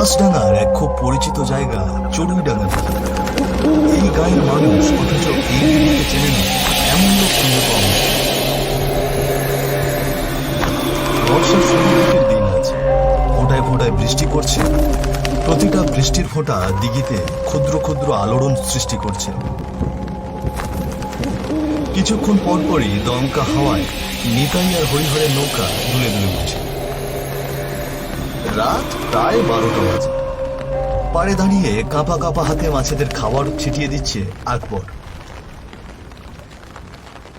মাছডাঙ্গার এক খুব পরিচিত জায়গা চড়ুইডাঙ্গা। এই গায়ের মানুষ অথচ এই দিঘিকে চেনে এমন লোক খুঁজে পাওয়া ফোঁটায় ফোঁটায় বৃষ্টি পড়ছে। প্রতিটা বৃষ্টির ফোঁটা দিঘিতে ক্ষুদ্র ক্ষুদ্র আলোড়ন সৃষ্টি করছে। কিছুক্ষণ পর পরই দমকা হাওয়ায় নিতাই আর হরিহরের নৌকা দুলে দুলে উঠছে। রাত প্রায় বারোটা বাজে। পাড়ে দাঁড়িয়ে কাঁপা কাঁপা হাতে মাছেদের খাবার ছিটিয়ে দিচ্ছে আকবর।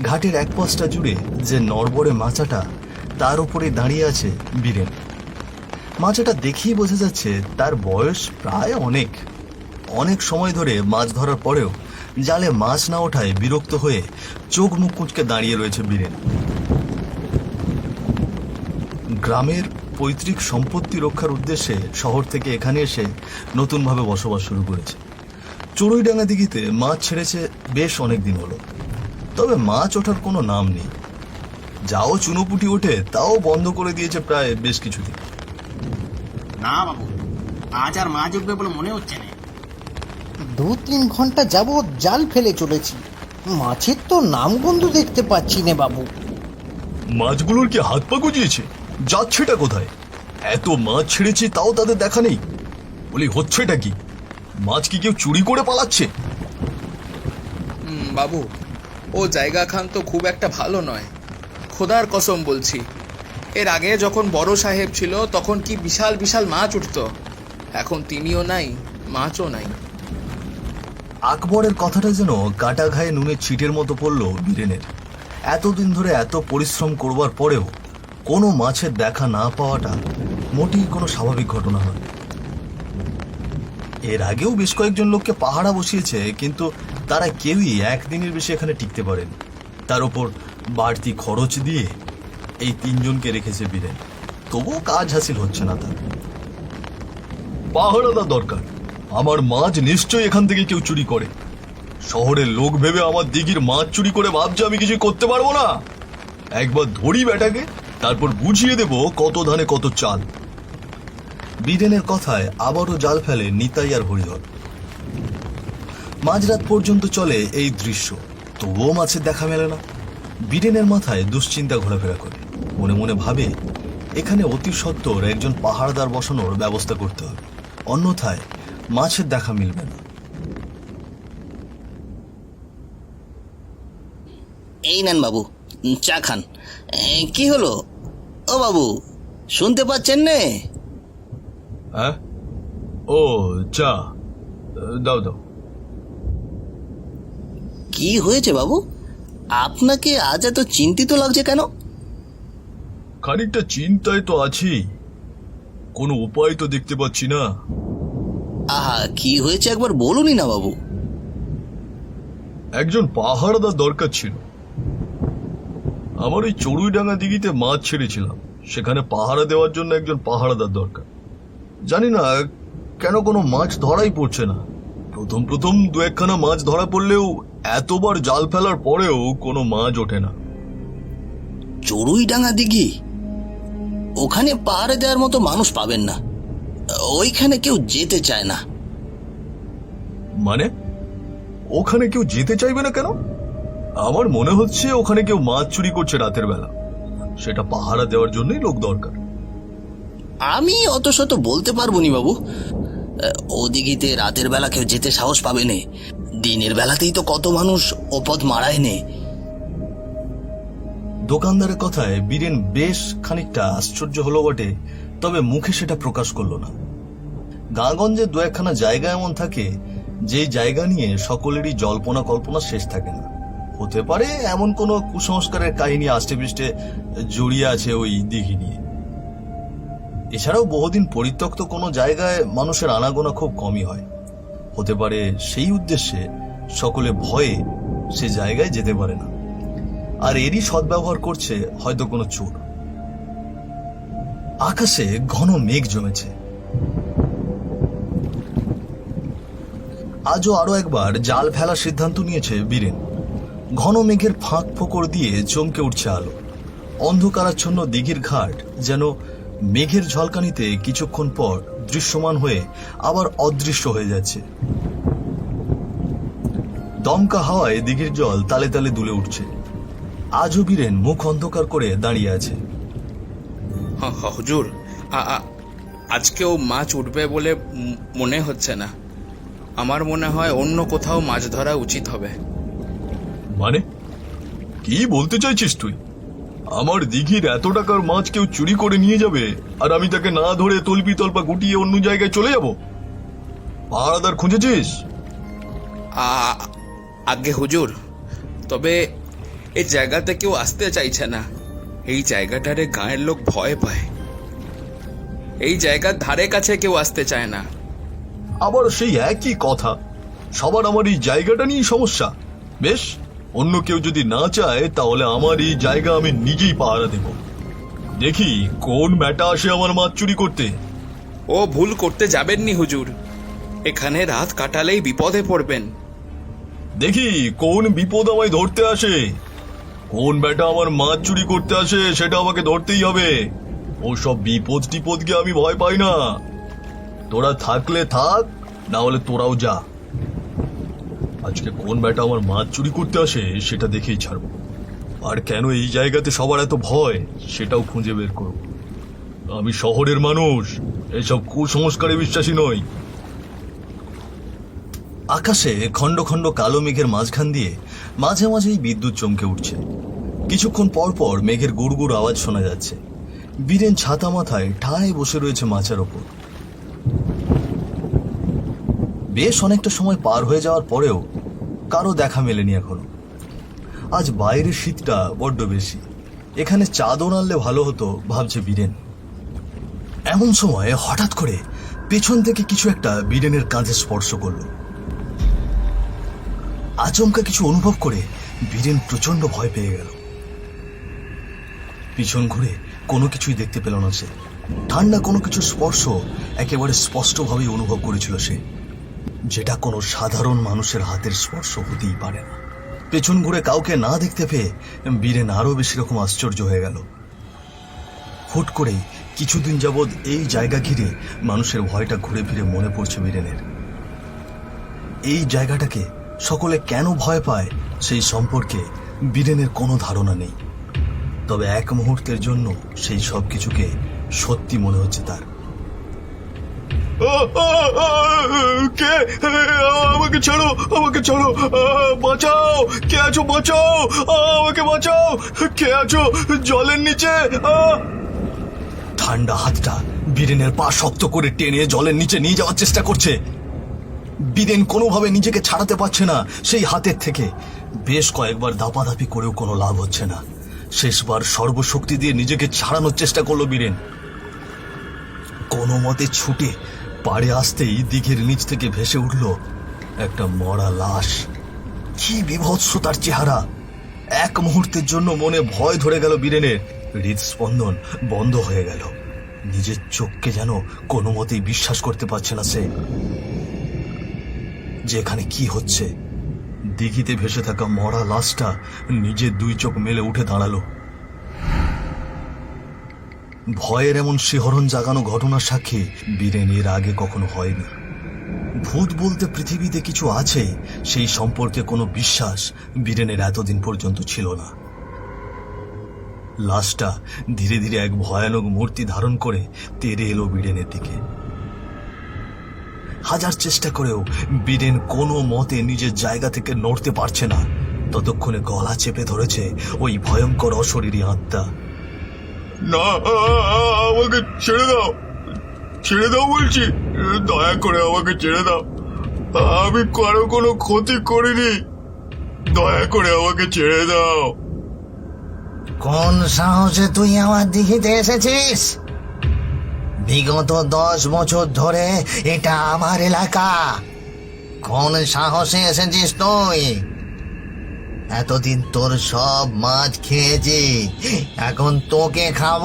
ঘাটের এক পাশটা জুড়ে যে নড়বড়ে মাচাটা, তার উপরে দাঁড়িয়ে আছে বীরেন। মাচাটা দেখেই বোঝা যাচ্ছে তার বয়স প্রায় অনেক। অনেক সময় ধরে মাছ ধরার পরেও জালে মাছ না ওঠায় বিরক্ত হয়ে চোখ মুখ কুঁচকে দাঁড়িয়ে রয়েছে বীরেন। গ্রামের পৈতৃক সম্পত্তি রক্ষার উদ্দেশ্যে শহর থেকে এখানে এসে নতুনভাবে বসবাস শুরু করেছে। চড়ুইডাঙ্গা দিঘিতে মাছ ছেড়েছে বেশ অনেক দিন হলো। তবে মাছ ওঠার কোনো নাম নেই। যাও চুনোপুটি ওঠে তাও বন্ধ করে দিয়েছে প্রায় বেশ কিছুদিন। না বাবু আজ আর মাছ উঠবে বলে মনে হচ্ছে না। দু তিন ঘণ্টা যাবৎ জাল ফেলে চলেছি। মাছের তো নামগন্ধ দেখতে পাচ্ছি নে বাবু। মাছগুলোর কি হাত পা গজিয়েছে? যাচ্ছেটা কোথায়? এত মাছ ছেড়েছে তাও তাদের দেখা নেই। বলি হচ্ছেটা কি? মাছ কি কেউ চুরি করে পালাচ্ছে? হুম, বাবু ও জায়গা খান তো খুব একটা ভালো নয়। খোদার কসম বলছি। এর আগে যখন বড় সাহেব ছিল তখন কি বিশাল বিশাল মাছ উঠতো? এখন তিনিও নাই মাছও নাই। আকবরের কথাটা যেন কাটা ঘায়ে নুনের ছিটের মতো পড়ল বীরেনের। এতদিন ধরে এত পরিশ্রম করবার পরেও কোনো মাছের দেখা না পাওয়াটা মোটেই কোনো স্বাভাবিক ঘটনা নয়। এর আগেও বেশ কয়েকজন লোককে পাহারা বসিয়েছে, কিন্তু তারা কেউই একদিনের বেশি এখানে টিকতে পারেন। তার উপর বাড়তি খরচ দিয়ে এই তিনজনকে রেখেছে বীরেন। তবুও কাজ হাসিল হচ্ছে না তার। পাহারাদার দরকার। আমার মাছ নিশ্চয়ই এখান থেকে কেউ চুরি করে। শহরের লোক ভেবে আমার দিঘির মাছ চুরি করে ভাবছে আমি কিছু করতে পারব না। একবার ধরি বেটাকে তারপর বুঝিয়ে দেব কত ধানে কত চাল। বীরেনের কথায় আবারও জাল ফেলে নিতাই আর হরিহর। মাঝরাত পর্যন্ত চলে এই দৃশ্য, তবুও মাছের দেখা মেলে না। বিডেনের মাথায় দুশ্চিন্তা ঘোরাফেরা করে। মনে মনে ভাবে, এখানে অতি সত্বর একজন পাহাড়দার বসানোর ব্যবস্থা করতে হবে। অন্যথায় মাছের দেখা মিলবে না। এই নেন বাবু। চা খান। কি হলো? ও বাবু শুনতে পাচ্ছেন নে? হ্যাঁ? ও চা। দাও দাও। কি হয়েছে বাবু? আপনাকে আজ এত চিন্তিত লাগছে কেন? খানিকটা চিন্তায় তো আছি। কোনো উপায় তো দেখতে পাচ্ছি না। আহা কি হয়েছে একবার বলুনই না বাবু। একজন পাহাড়দার দরকার ছিল। আমার ওই চড়ুইডাঙ্গা দিঘিতে মাছ ছেড়েছিলাম। সেখানে পাহারা দেওয়ার জন্য একজন পাহারাদার দরকার। জানি না কেন কোনো মাছ ধরাই পড়ছে না। প্রথম প্রথম দু একখানা মাছ ধরা পড়লেও এতবার জাল ফেলার পরেও কোনো মাছ ওঠে না। চড়ুইডাঙ্গা দিঘি? ওখানে পাহাড়ে দেওয়ার মতো মানুষ পাবেন না। ওইখানে কেউ যেতে চায় না। মানে? ওখানে কেউ যেতে চাইবে না কেন? আমার মনে হচ্ছে ওখানে কেউ মাছ চুরি করছে রাতের বেলা। সেটা পাহারা দেওয়ার জন্যই লোক দরকার। আমি অত শত বলতে পারব নি বাবু। ও দিঘিতে রাতের বেলা কেউ যেতে সাহস পাবে নে। দিনের বেলাতেই তো কত মানুষ ওপদ মারায় নে। দোকানদারের কথায় বীরেন বেশ খানিকটা আশ্চর্য হলো বটে তবে মুখে সেটা প্রকাশ করল না। গাঁগঞ্জে দু একখানা জায়গা এমন থাকে যে জায়গা নিয়ে সকলেরই জল্পনা কল্পনা শেষ থাকে না। হতে পারে, এমন কোনো কুসংস্কারের কাহিনী আষ্টে পৃষ্ঠে জড়িয়ে আছে ওই দিঘি নিয়ে। এছাড়াও বহুদিন পরিত্যক্ত কোনো জায়গায় মানুষের আনাগোনা খুব কমই হয়। হতে পারে সেই উদ্দেশ্যে সকলে ভয়ে সে জায়গায় যেতে পারে না। আর এরই সদ্ব্যবহার করছে হয়তো কোনো চোর। আকাশে ঘন মেঘ জমেছে। আজও আরও একবার জাল ফেলার সিদ্ধান্ত নিয়েছে বীরেন। ঘন মেঘের ফাঁক ফোকর দিয়ে চমকে উঠছে আলো। অন্ধকারাচ্ছন্ন দিঘির ঘাট যেন মেঘের ঝলকানিতে কিছুক্ষণ পর দৃশ্যমান হয়ে আবার অদৃশ্য হয়ে যাচ্ছে। দমকা হাওয়ায় দিঘির জল তালে তালে দুলে উঠছে। আজও বীরেন মুখ অন্ধকার করে দাঁড়িয়ে আছে। হুজুর আজকেও মাছ উঠবে বলে মনে হচ্ছে না। আমার মনে হয় অন্য কোথাও মাছ ধরা উচিত হবে। মানে? কি বলতে চাইছিস তুই? আমার দিঘির এত টাকার মাছ কেউ চুরি করে নিয়ে যাবে আর আমি তাকে না ধরে তলপি তলপা গুটিয়ে অন্য জায়গায় চলে যাব? পাহারাদার খুঁজেছিস? আগে হুজুর তবে এই জায়গাতে কেউ আসতে চাইছে না। এই জায়গাটারে গাঁয়ের লোক ভয় পায়। এই জায়গার ধারে কাছে কেউ আসতে চায় না। আবার সেই একই কথা। সবার আমার এই জায়গাটা নিয়ে সমস্যা। বেশ অন্য কেউ যদি না চায় তাহলে আমার এই জায়গা আমি নিজেই পাহারা দেব। দেখি কোন ব্যাটা আসে আমার মাছ চুরি করতে। ও ভুল করতে যাবেননি হুজুর। এখানে রাত কাটালেই বিপদে পড়বেন। দেখি কোন বিপদ আমায় ধরতে আসে। কোন বেটা আমার মাছ চুরি করতে আসে সেটা আমাকে ধরতেই হবে। ও সব বিপদ টিপদকে আমি ভয় পাই না। তোরা থাকলে থাক না হলে তোরাও যা। আজকে কোন ব্যাটা আমার মাছ চুরি করতে আসে, সেটা দেখেই ছাড়বো। আর কেন এই জায়গাতে সবার এত ভয়, সেটাও খুঁজে বের করব। আমি শহরের মানুষ, এসব কুসংস্কারে বিশ্বাসী নই। আকাশে খণ্ড খণ্ড কালো মেঘের মাঝখান দিয়ে মাঝে মাঝেই বিদ্যুৎ চমকে উঠছে। কিছুক্ষণ পর পর মেঘের গুড়গুড় আওয়াজ শোনা যাচ্ছে। বীরেন ছাতা মাথায় ঠায় বসে রয়েছে মাচার ওপর। বেশ অনেকটা সময় পার হয়ে যাওয়ার পরেও কারও দেখা মেলেনি এখনও। আজ বাইরের শীতটা বড্ড বেশি। এখানে চাদর আনলে ভালো হতো, ভাবছে বীরেন। এমন সময় হঠাৎ করে পেছন থেকে কিছু একটা বীরেনের কাঁধে স্পর্শ করল। আচমকা কিছু অনুভব করে বীরেন প্রচণ্ড ভয় পেয়ে গেল। পিছন ঘুরে কোনো কিছুই দেখতে পেল না সে। ঠান্ডা কোনো কিছু স্পর্শ একেবারে স্পষ্টভাবেই অনুভব করেছিল সে। যেটা কোনো সাধারণ মানুষের হাতের স্পর্শ হতেই পারে না। পেছন ঘুরে কাউকে না দেখতে পেয়ে বীরেন আরও বেশি রকম আশ্চর্য হয়ে গেল। হুট করে কিছুদিন যাবৎ এই জায়গা ঘিরে মানুষের ভয়টা ঘুরে ফিরে মনে পড়ছে বীরেনের। এই জায়গাটাকে সকলে কেন ভয় পায় সেই সম্পর্কে বীরেনের কোনো ধারণা নেই। তবে এক মুহূর্তের জন্য সেই সব কিছুকে সত্যি মনে হচ্ছে তার। কে? আমাকে ছাড়ো আমাকে ছাড়ো। বাঁচাও, কে আছো? বাঁচাও, আমাকে বাঁচাও। কে আছো? জলের নিচে ঠান্ডা হাতটা বীরেনের পা শক্ত করে টেনে জলের নিচে নিয়ে যাওয়ার চেষ্টা করছে। বীরেন কোনোভাবে নিজেকে ছাড়াতে পারছে না সেই হাতের থেকে। বেশ কয়েকবার দাপাদাপি করেও কোনো লাভ হচ্ছে না। শেষবার সর্বশক্তি দিয়ে নিজেকে ছাড়ানোর চেষ্টা করল বীরেন কোনো মতে ছুটে পাড়ে আসতেই দিঘের নিচ থেকে ভেসে উঠল একটা মরা লাশ। কি বিভৎস তার চেহারা। এক মুহূর্তের জন্য মনে ভয় ধরে গেল বীরেনের। হৃদস্পন্দন বন্ধ হয়ে গেল। নিজের চোখকে যেন কোনো মতেই বিশ্বাস করতে পারছে না সে। যে এখানে কি হচ্ছে, দিঘিতে ভেসে থাকা মরা লাশটা নিজের দুই চোখ মেলে উঠে দাঁড়াল। ভয়ের এমন শিহরণ জাগানো ঘটনার সাক্ষী বীরেন এর আগে কখনো হয়নি। ভূত বলতে পৃথিবীতে কিছু আছে, সেই সম্পর্কে কোনো বিশ্বাস বীরেনের এতদিন পর্যন্ত ছিল না। লাশটা ধীরে ধীরে এক ভয়ানক মূর্তি ধারণ করে তেরে এলো বীরেনের দিকে। হাজার চেষ্টা করেও বীরেন কোনো মতে নিজের জায়গা থেকে নড়তে পারছে না। ততক্ষণে গলা চেপে ধরেছে ওই ভয়ঙ্কর অশরীরী আত্মা। না, আমাকে ছেড়ে দাও। ছেড়ে দাও বলছি। দয়া করে আমাকে ছেড়ে দাও। আমি কারও কোনো ক্ষতি করিনি। দয়া করে আমাকে ছেড়ে দাও। কোন সাহসে তুই আমার দিঘিতে এসেছিস? বিগত দশ বছর ধরে এটা আমার এলাকা। কোন সাহসে এসেছিস তুই? এতদিন তোর সব মাছ খেয়েছি। এখন তোকে খাব।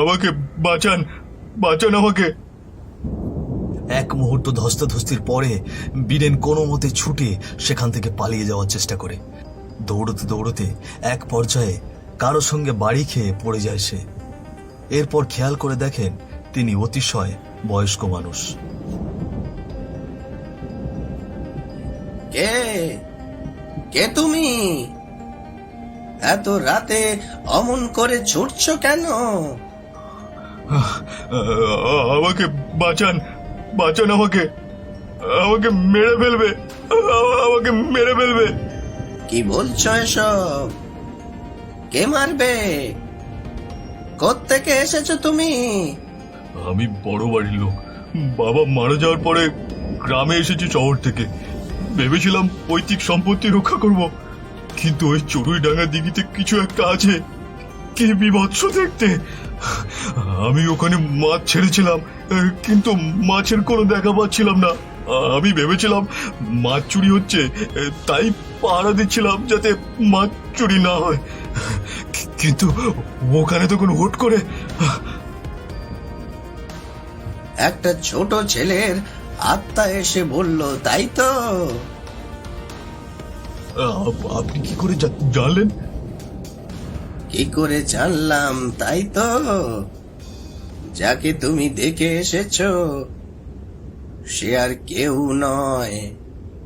আমাকে বাঁচান বাঁচান আমাকে। এক মুহূর্ত ধস্তাধস্তির পরে বীরেন কোনো মতে ছুটে সেখান থেকে পালিয়ে যাওয়ার চেষ্টা করে। দৌড়তে দৌড়তে এক পর্যায়ে কারও সঙ্গে বাড়ি খেয়ে পড়ে যায় সে। এরপর খেয়াল করে দেখেন তিনি অতিশয় বয়স্ক মানুষ। কে? কে তুমি? এত রাতে অমন করে ছুটছো কেন? আমাকে বাঁচান বাঁচান আমাকে। আমাকে মেরে ফেলবে আমাকে মেরে ফেলবে। কি বলছো এসব? কে মারবে? কোত্থেকে এসেছ তুমি? আমি বড় বাড়ির লোক। বাবা মারা যাওয়ার পরে গ্রামে এসেছি শহর থেকে। ভেবেছিলাম পৈতৃক সম্পত্তি রক্ষা করব, কিন্তু ওই চড়ুই ডাঙ্গা দিঘিতে কিছু একটা আছে। কি বিভৎস দেখতে। আমি ওখানে মাছ ছেড়েছিলাম, কিন্তু মাছের কোনো দেখা পাচ্ছিলাম না। আমি ভেবেছিলাম মাছ চুরি হচ্ছে, তাই পাহারা দিচ্ছিলাম যাতে মাছ চুরি না হয়। কিন্তু ওখানে তখন হুট করে একটা ছোট ছেলের আত্মা এসে বলল তাই তো। আপ- আপনি কি করে জা- জানলেন? কি করে জানলাম তাই তো। যাকে তুমি দেখে এসেছ সে আর কেউ নয়।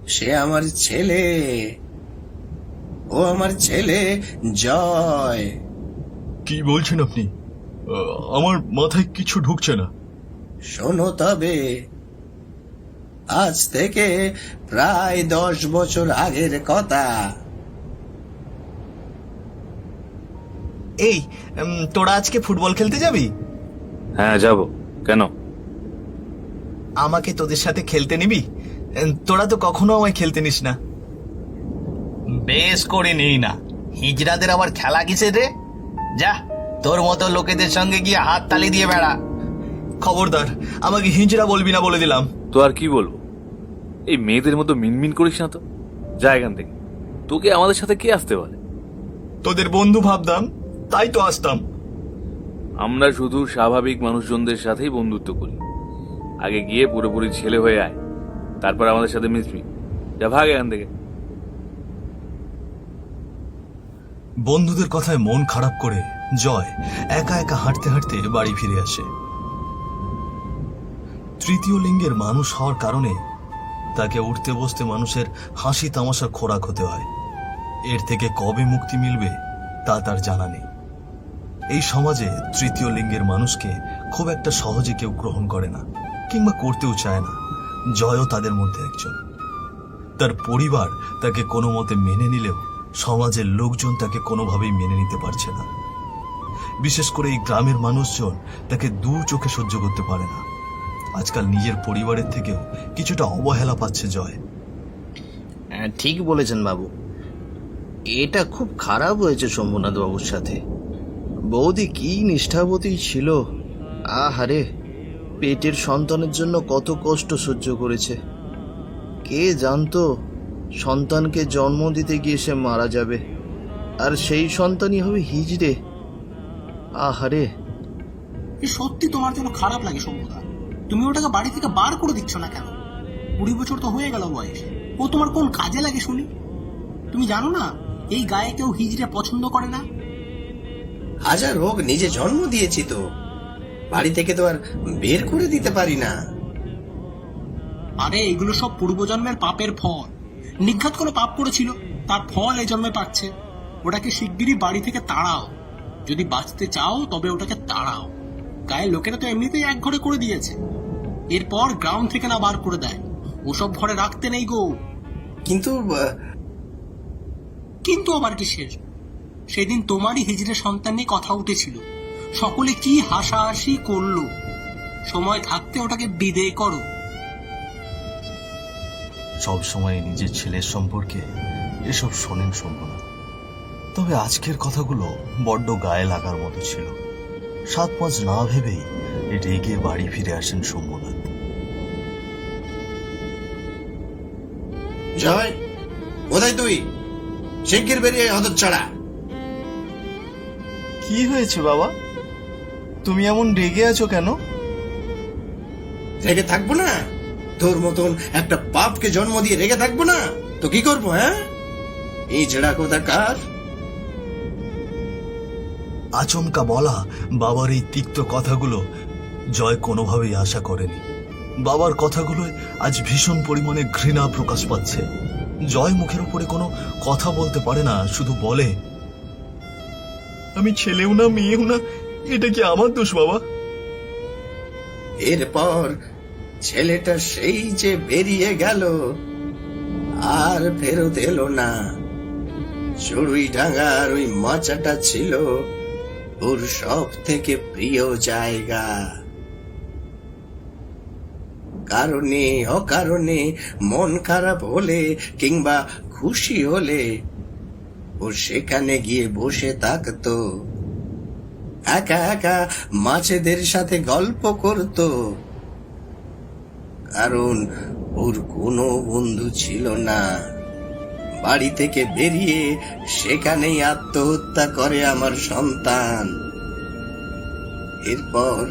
সে আমার ছেলে। ও আমার ছেলে জয়। কি বলছেন আপনি? আ, আমার মাথায় কিছু ঢুকছে না। শোনো তবে আজ থেকে প্রায় দশ বছর আগের কথা। এই তোরা আজকে ফুটবল খেলতে যাবি? হ্যাঁ যাব। কেন? আমাকে তোদের সাথে খেলতে নিবি? উম, তোরা তো কখনো আমায় খেলতে নিস না। বেশ করে নেই না। হিজড়াদের আবার খেলা কিসের রে? যা তোর মতো লোকেদের সঙ্গে গিয়ে হাত তালি দিয়ে বেড়া। খবরদার আমাকে হিজড়া বলবি না বলে দিলাম। তো আর কি বলব? এই মেয়েদের মতো মিনমিন করিস না তো। যা এখান থেকে। তোকে আমাদের সাথে কে আসতে বলে? তোদের বন্ধু ভাবতাম তাই তো আসতাম। আমরা শুধু স্বাভাবিক মানুষজনদের সাথেই বন্ধুত্ব করি। আগে গিয়ে পুরোপুরি ছেলে হয়ে আয়। তারপর আমাদের সাথে মিশবি। যা ভাগ এখান থেকে। বন্ধুদের কথায় মন খারাপ করে জয় একা একা হাঁটতে হাঁটতে বাড়ি ফিরে আসে। তৃতীয় লিঙ্গের মানুষ হওয়ার কারণে তাকে উঠতে বসতে মানুষের হাসি তামাশার খোরাক হতে হয়। এর থেকে কবে মুক্তি মিলবে, তা তার জানা নেই। এই সমাজে তৃতীয় লিঙ্গের মানুষকে খুব একটা সহজে কেউ গ্রহণ করে না, কিংবা করতেও চায় না। জয়ও তাদের মধ্যে একজন। তার পরিবার তাকে কোনো মতে মেনে নিলেও সমাজের লোকজন তাকে কোনোভাবেই মেনে নিতে পারছে না। বিশেষ করে এই গ্রামের মানুষজন তাকে দু চোখে সহ্য করতে পারে না। আজকাল নিজের পরিবারের থেকেও কিছুটা অবহেলা পাচ্ছে জয়। হ্যাঁ, ঠিক বলেছেন বাবু। এটা খুব খারাপ হয়েছে শম্ভুনাথ বাবুর সাথে। বৌদি কি নিষ্ঠাবতী ছিল। আহারে পেটের সন্তানের জন্য কত কষ্ট সহ্য করেছে। কে জানতো সন্তানকে জন্ম দিতে গিয়ে সে মারা যাবে। আর সেই সন্তানই হবে হিজড়ে। আহারে। এ সত্যি তোমার জন্য খারাপ লাগে শম্ভুদা। তুমি ওটাকে বাড়ি থেকে বার করে দিচ্ছ না কেন? কুড়ি বছর তো হয়ে গেল বয়স। ও তোমার কোন কাজে লাগে শুনি? তুমি জানো না এই গায়ে কেউ হিজড়ে পছন্দ করে না? হাজার হোক নিজে জন্ম দিয়েছি তো। বাড়ি থেকে তো আর বের করে দিতে পারি না। আরে এগুলো সব পূর্বজন্মের পাপের ফল। নিঘাত কোনো পাপ করেছিল তার ফল এই জন্মে পাচ্ছে। ওটাকে শিগগিরই বাড়ি থেকে তাড়াও। যদি বাঁচতে চাও তবে ওটাকে তাড়াও। গায়ে লোকেরা তো এমনিতেই এক ঘরে করে দিয়েছে। এরপর গ্রাউন্ড থেকে না বার করে দেয়। ওসব ঘরে রাখতে নেই গো। কিন্তু কিন্তু আবার কি শেষ? সেদিন তোমারই হিজড়ে সন্তান নিয়ে কথা উঠেছিল। সকলে কি হাসাহাসি করল? সময় থাকতে ওটাকে বিদেয় করো। সব সময় নিজের ছেলের সম্পর্কে এসব শোনেন শোভনা তবে আজকের কথাগুলো বড্ড গায়ে লাগার মতো ছিল। সাত পাঁচ না ভেবেই রেগে বাড়ি ফিরে আসেন শম্ভুনাথ জয়। কোথায় তুই। শিগগির বেরিয়ে হদর ছাড়া কি হয়েছে বাবা? তুমি এমন রেগে আছো কেন? রেগে থাকব না? তোর মতন একটা পাপকে জন্ম দিয়ে রেগে থাকব না? তো কি করব হ্যাঁ? ইজড়া কোথাকার আচমকা বলা বাবার এই তিক্ত কথাগুলো জয় কোনোভাবেই আশা করেনি। বাবার কথাগুলোয় আজ ভীষণ পরিমাণে ঘৃণা প্রকাশ পাচ্ছে। জয় মুখের উপরে কোনো কথা বলতে পারে না, শুধু বলে, আমি ছেলেও না, মেয়েও না, এটা কি আমার দোষ বাবা? এরপর ছেলেটা সেই যে বেরিয়ে গেল, আর ফেরত এলো না। চড়ুই ডাঙ্গার ওই মাচাটা ছিল ওর সব থেকে প্রিয় জায়গা। কারণে, অকারণে, মন খারাপ হলে কিংবা খুশি হলে ও সেখানে গিয়ে বসে থাকতো। একা একা মাছেদের সাথে গল্প করত। কারণ ওর কোনো বন্ধু ছিল না। বাড়ি থেকে বেরিয়ে সেখানেই আত্মহত্যা করে আমার সন্তান। এরপর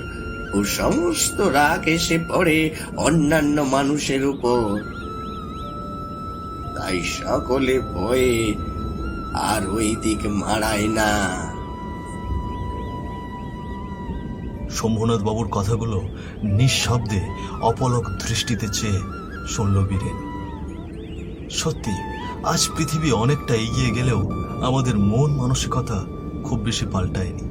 ও সমস্ত রাগ এসে পড়ে অন্যান্য মানুষের উপর। তাই সকলে ভয়ে আর ওই দিক মারায় না। শম্ভুনাথ বাবুর কথাগুলো নিঃশব্দে অপলক দৃষ্টিতে চেয়ে শুনল বীরেন। সত্যি, আজ পৃথিবী অনেকটা এগিয়ে গেলেও আমাদের মন মানসিকতা খুব বেশি পাল্টায়নি।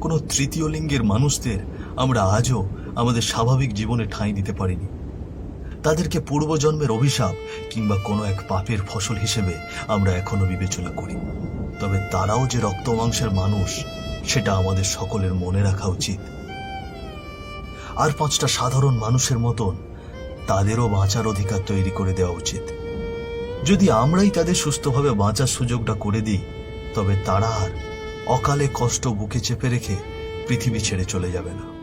কোনো তৃতীয় লিঙ্গের মানুষদের আমরা আজও আমাদের স্বাভাবিক জীবনে ঠাঁই দিতে পারিনি। তাদেরকে পূর্বজন্মের অভিশাপ কিংবা কোনো এক পাপের ফসল হিসেবে আমরা এখনও বিবেচনা করি। তবে তারাও যে রক্ত মাংসের মানুষ, সেটা আমাদের সকলের মনে রাখা উচিত। আর পাঁচটা সাধারণ মানুষের মতন তাদেরও বাঁচার অধিকার তৈরি করে দেওয়া উচিত। যদি আমরাই তাদের সুস্থভাবে বাঁচার সুযোগটা করে দিই, তবে তারা আর অকালে কষ্ট বুকে চেপে রেখে পৃথিবী ছেড়ে চলে যাবে না।